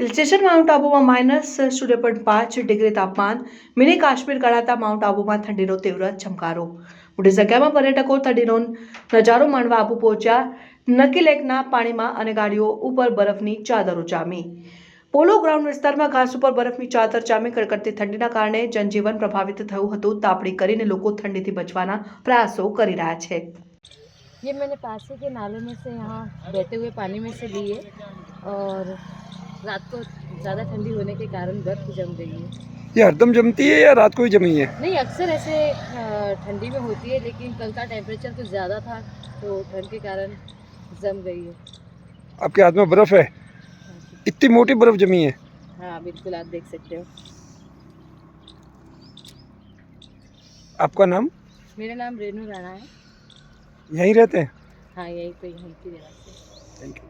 Hill station mount આબુમાં minus શૂન્ય point પાંચ ડિગ્રી તાપમાન મિની કાશ્મીર ગણાતા માઉન્ટ આબુમાં ઠંડીનો તીવ્ર ચમકારો મોટી સંખ્યામાં પર્યટકો ઠંડીનો નજારો માણવા આબુ પહોંચ્યા નકી લેકના પાણીમાં અને ગાડીઓ ઉપર બરફની ચાદરો જામી પોલો ગ્રાઉન્ડ વિસ્તારમાં ઘાસ ઉપર બરફની ચાદર જામી કડકડતી ઠંડીના કારણે જનજીવન પ્રભાવિત થયું હતું તાપણી કરીને લોકો ઠંડીથી બચવાના પ્રયાસો કરી રહ્યા છે ये मैंने पास ही के नाले में से यहाँ बहते हुए पानी में से ली है और रात को ज़्यादा ठंडी होने के कारण बर्फ़ जम गई है। ये हरदम जमती है या रात को ही जमी है? नहीं अक्सर ऐसे ठंडी में होती है लेकिन कल का टेम्परेचर कुछ ज़्यादा था तो ठंड के कारण जम गई है। आपके हाथ में बर्फ़ है? इतनी मोटी बर्फ़ जमी है। हाँ बिल्कुल आप देख सकते हो। आपका नाम? मेरा नाम रेनू राणा है। यहीं रहते हैं? हाँ यहीं पे यहीं की रहना थैंक यू